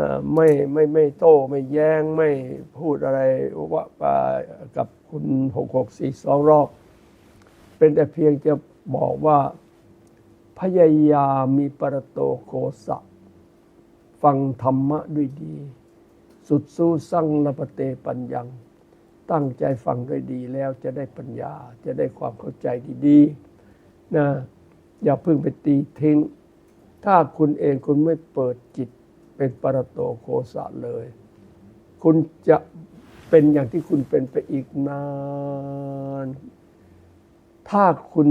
่ไม่ไม่ไม่โต้ไม่แย้งไม่พูดอะไรว่ากับคุณหกหกสี่สองรอบ เป็นแต่เพียงจะบอกว่าพยายามมีปรโตโกสะ ฟังธรรมะด้วยดี สุดสู้สั่งนปเตปัญญัง ตั้งใจฟังด้วยดีแล้วจะได้ปัญญาจะได้ความเข้าใจดีๆนะอย่าเพิ่งไปตีทิ้ง ถ้าคุณเองคุณไม่เปิดจิต เป็นปรโตโคสะเลย คุณจะเป็นอย่างที่คุณเป็นไปอีกนาน ถ้าคุณ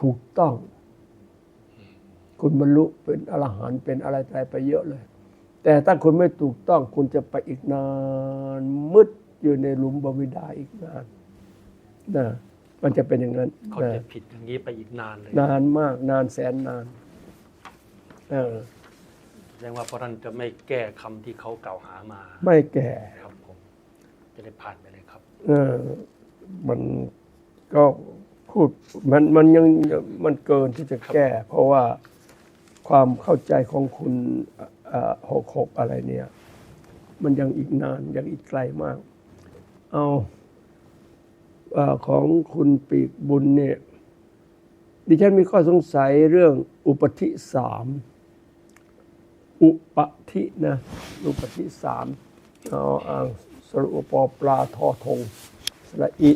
ถูกต้อง คุณบรรลุเป็นอรหันต์เป็นอะไรตายไปเยอะเลย แต่ถ้าคุณไม่ถูกต้อง คุณจะไปอีกนาน มืดอยู่ในหลุมบวิดาอีกนานนะมันจะเป็นอย่างนั้นเขานะจะผิดอย่างนี้ไปอีกนานเลย นานมากนานแสนนาน เออแส ดงว่าพระท่านจะไม่แก้คำที่เขากล่าวหามา ไม่แก่ครับผม จะได้ผ่านไปเลยครับ เออ มันก็พูดมันมันยังมันเกินที่จะแก้ เพราะว่าความเข้าใจของคุณหกหกอะไรเนี่ย มันยังอีกนานยังอีกไกลมาก เอาเออของคุณปีกบุญเนี่ยดิฉันมีข้อสงสัยเรื่องอุปธิสาม อุปธินะอุปธิสามเอาอ่างสรุปปลาทอทงสระอิ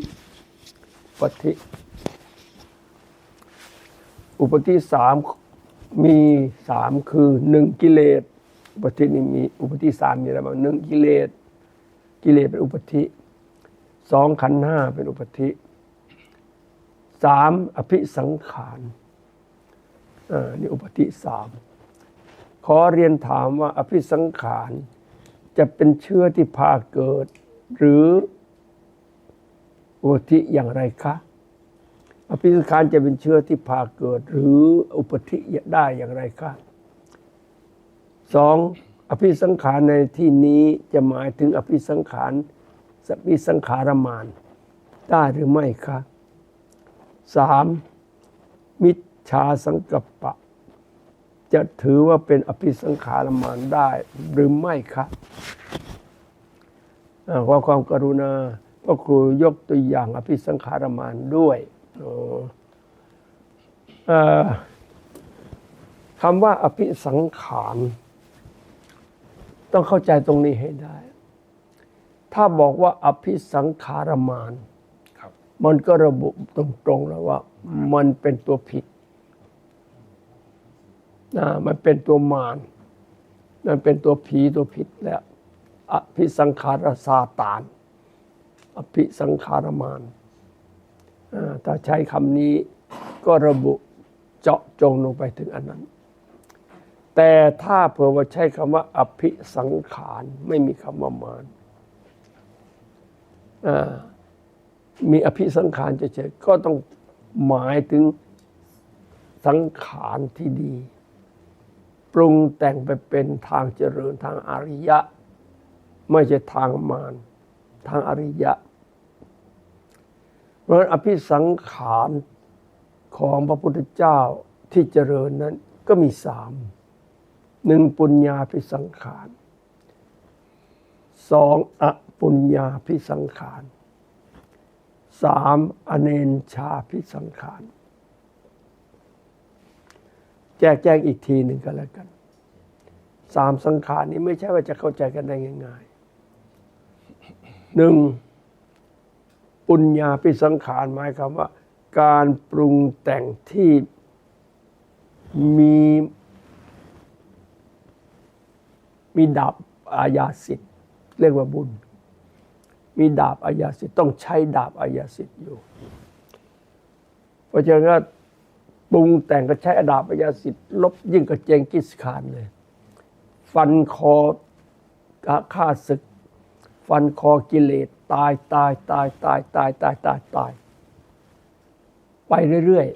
ปธิอุปธิสามมีสามคือหนึ่งกิเลสอุปธินี่มีอุปธิสามมีอะไรบ้างหนึ่งกิเลสกิเลสเป็นอุปธิสองขันห้าเป็นอุปธิสามอภิสังขารอ่านี่อุปธิสาม ขอเรียนถามว่าอภิสังขาร จะเป็นเชื้อที่พาเกิด หรืออุปธิอย่างไรคะ อภิสังขารจะเป็นเชื้อที่พาเกิด หรืออุปธิได้อย่างไรคะสองอภิสังขารในที่นี้จะหมายถึงอภิสังขารสภิสังขารมานได้หรือไม่คะสามมิจฉาสังกัปปะ จะถือว่าเป็นอภิสังขารมานได้หรือไม่ครับอ่าขอความกรุณาพ่อครูยกตัวอย่างอภิสังขารมานด้วยโอ้เอ่อคำว่าอภิสังขารต้องเข้าใจตรงนี้ให้ได้ ถ้าบอกว่าอภิสังขารมานครับมันก็ระบุตรงๆแล้วว่า มันเป็นตัวผิด นะมันเป็นตัวมารมันเป็นตัวผีตัวผิดแล้วอภิสังขารซาตาน อภิสังขารมารถ้าใช้คำนี้ก็ระบุเจาะจงลงไปถึงอันนั้น แต่ถ้าเผื่อว่าใช้คำว่า อภิสังขารไม่มีคำว่ามารมีอภิสังขารเฉยๆก็ต้องหมายถึงสังขารที่ดี ปรุงแต่งไปเป็นทางเจริญทางอริยะ ไม่ใช่ทางมารทางอริยะ เพราะอภิสังขารของพระพุทธเจ้าที่เจริญนั้นก็มีสามหนึ่งปุญญาภิสังขารสองอปุญญาภิสังขารสามอเนนชาพิสังขาร แจกแจงอีกทีหนึ่งก็แล้วกันสามสังขารนี้ไม่ใช่ว่าจะเข้าใจกันได้ง่ายๆหนึ่งปุญญาพิสังขารหมายความว่า การปรุงแต่งที่มีมีดับอาญาสิทธิ์เรียกว่าบุญ มีดาบอาญาสิทธิ์ต้องใช้ดาบอาญาสิทธิ์อยู่ เพราะฉะนั้น ปรุงแต่งก็ใช้อดาบอาญาสิทธิ์ลบยิ่งกับเจงกิสขานเลย ฟันคอฆ่าศึก ฟันคอกิเลสตายตายตายตายตายตายตายตาย ไปเรื่อย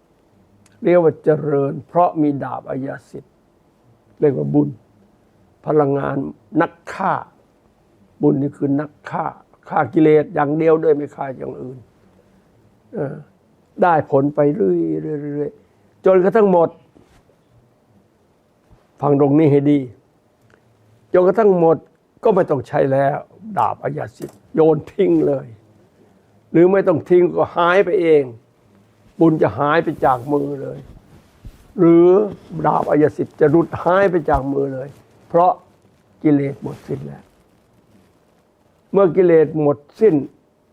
ๆ เรียกว่าเจริญ เพราะมีดาบอาญาสิทธิ์เรียกว่าบุญ พลังงานนักฆ่า บุญนี่คือนักฆ่าฆ่ากิเลสอย่างเดียวด้วยไม่ฆ่าอย่างอื่นอ ได้ผลไปเรื่อยๆจนกระทั่งหมด ฟังตรงนี้ให้ดีจนกระทั่งหมดก็ไม่ต้องใช้แล้ว ดาบอายาสิทธิ์โยนทิ้งเลย หรือไม่ต้องทิ้งก็หายไปเอง บุญจะหายไปจากมือเลย หรือดาบอายาสิทธิ์จะรุดหายไปจากมือเลย เพราะกิเลสหมดสิ้นแล้ว เมื่อกิเลสหมดสิ้น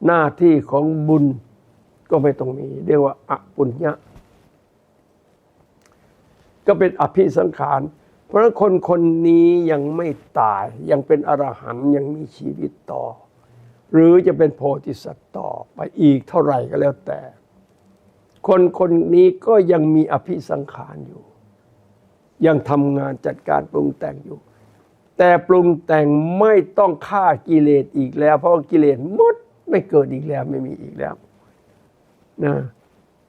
หน้าที่ของบุญ ก็ไม่ต้องมี เรียกว่าอปุญญะ ก็เป็นอภิสังขาร เพราะฉะนั้นคนคนนี้ยังไม่ตาย ยังเป็นอรหันต์ยังมีชีวิตต่อ หรือจะเป็นโพธิสัตว์ต่อไปอีกเท่าไหร่ก็แล้วแต่ คนคนนี้ก็ยังมีอภิสังขารอยู่ ยังทำงานจัดการปรุงแต่งอยู่ แต่ปรุงแต่งไม่ต้องฆ่ากิเลสอีกแล้ว เพราะกิเลสหมดไม่เกิดอีกแล้วไม่มีอีกแล้ว นะ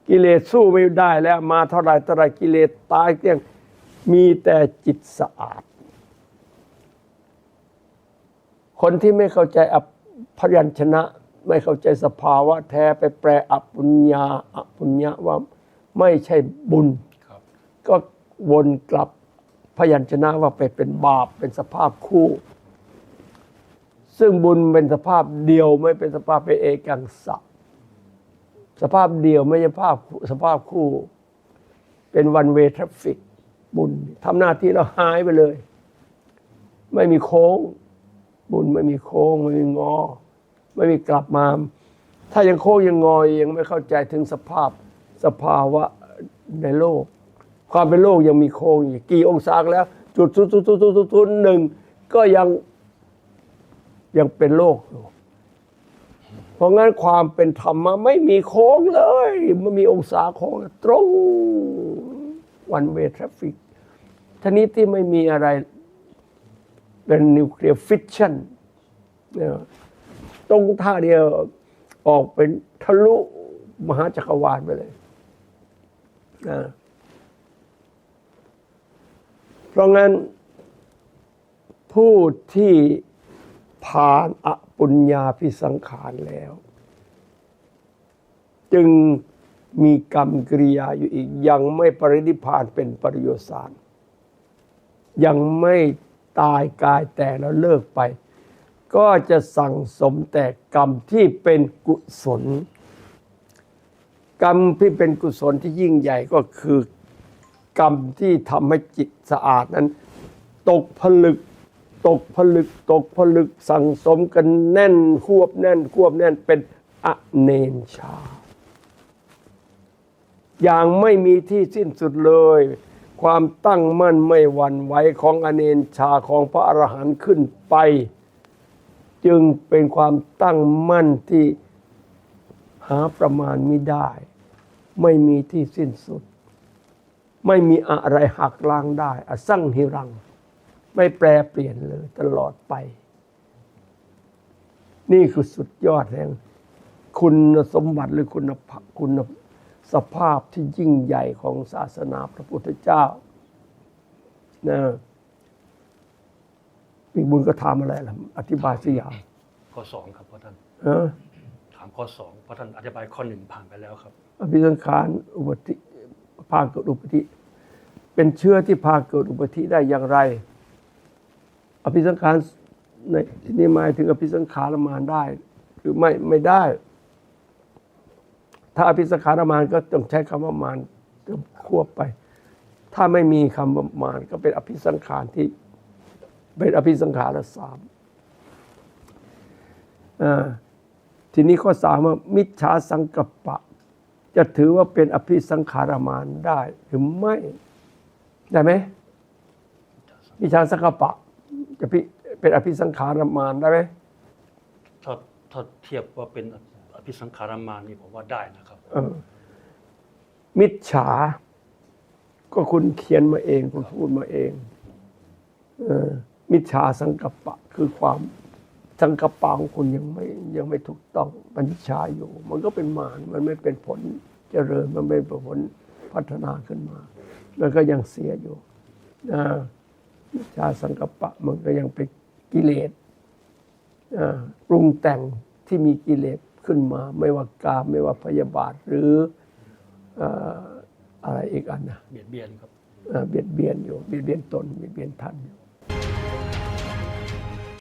กิเลสสู้ไม่ได้แล้วมาเท่าไรเท่าไรกิเลสตายเกลี้ยงมีแต่จิตสะอาด คนที่ไม่เข้าใจอพยัญชนะ ไม่เข้าใจสภาวะแท้ไปแปลอปุญญาอปุญญาว่าไม่ใช่บุญบก็วนกลับพยัญชนะว่าไปเป็นบาปเป็นสภาพคู่ ซึ่งบุญเป็นสภาพเดียวไม่เป็นสภาพเป็นเอกังสะ สภาพเดียวไม่ใช่ภาพสภาพคู่ เป็นวันเวทราฟิกบุญทำหน้าที่แล้วหายไปเลย ไม่มีโค้ง บุญไม่มีโค้ง ไม่มีงอ ไม่มีกลับมา ถ้ายังโค้งยังงอยังไม่เข้าใจถึงสภาพสภาวะในโลก ความเป็นโลกยังมีโค้งอยู่กี่องศาแล้ว จุดทุทุทุทุทุทุหนึ่งก็ยังยังเป็นโลกอยู่ ราะงั้นความเป็นธรรมะไม่มีโค้งเลยไม่มีองศาโค้งตรงวันเวทราฟิกท่านี้ที่ไม่มีอะไรเป็นนิวเคลียร์ฟิชชั่นตรงท่าเดียวออกเป็นทะลุมหาจักรวาลไปเลยนะเพราะงั้นผู้ที่ผ่านอ ปุญญาพิสังขารแล้ว จึงมีกรรมกริยาอยู่อีก ยังไม่ปรินิพพานเป็นปริโยสารยังไม่ตายกายแต่แล้วเลิกไป ก็จะสั่งสมแต่กรรมที่เป็นกุศล กรรมที่เป็นกุศลที่ยิ่งใหญ่ก็คือกรรมที่ทำให้จิตสะอาดนั้น ตกผลึก ตกผลึกตกผลึกสั่งสมกันแน่นควบแน่นควบแน่นเป็นอเนนชา อย่างไม่มีที่สิ้นสุดเลย ความตั้งมั่นไม่หวั่นไหวของอเนนชาของพระอรหันต์ขึ้นไป จึงเป็นความตั้งมั่นที่หาประมาณไม่ได้ ไม่มีที่สิ้นสุด ไม่มีอะไรหักล้างได้อสั่งหิรัง ไม่แปรเปลี่ยนเลยตลอดไป นี่คือสุดยอดแห่งคุณสมบัติหรือคุณคุณสภาพที่ยิ่งใหญ่ของศาสนาพระพุทธเจ้านะมีบุญก็ถามอะไรล่ะ อธิบายสิอย่างข้อสองครับพ่อท่านถามข้อสองพระท่านอธิบายข้อหนึ่งผ่านไปแล้วครับอภิสังขารอุบัติพาเกิดอุบัติเป็นเชื้อที่พาเกิดอุบัติได้อย่างไร อภิสังขารในที่นี้หมายถึงอภิสังขารมานได้ หรือไม่ไม่ได้ ถ้าอภิสังขารมานก็ต้องใช้คำว่ามานควบไป ถ้าไม่มีคำว่ามานก็เป็นอภิสังขารที่เป็นอภิสังขารสามทีนี้ข้อสามว่ามิจฉาสังกัปปะ จะถือว่าเป็นอภิสังขารมานได้หรือไม่ ได้ไหมมิจฉาสังกัปปะ จะพิเป็นอภิสังขารมานได้ไหมถ้าถ้าเทียบว่าเป็นอภิสังขารมานี่ผมว่าได้นะครับ เออ มิจฉา ก็คุณเขียนมาเองคุณพูดมาเอง เออ มิจฉาสังกัปปะ คือความสังกัปปะของคุณยังไม่ยังไม่ถูกต้องมันมิจฉาอยู่ มันก็เป็นมารมันไม่เป็นผลเจริญมันไม่เป็นผลพัฒนาขึ้นมามันก็ยังเสียอยู่นะ มิจฉาสังกัปปะมันก็ยังเป็นกิเลสอ่าปรุงแต่งที่มีกิเลสขึ้นมา ไม่ว่ากามไม่ว่าพยาบาทหรือเอ่ออะไรอีกอันนะเบียดเบียนครับเเอ่อเบียดเบียนอยู่เบียดเบียนตนเบียดเบียนท่านอยู่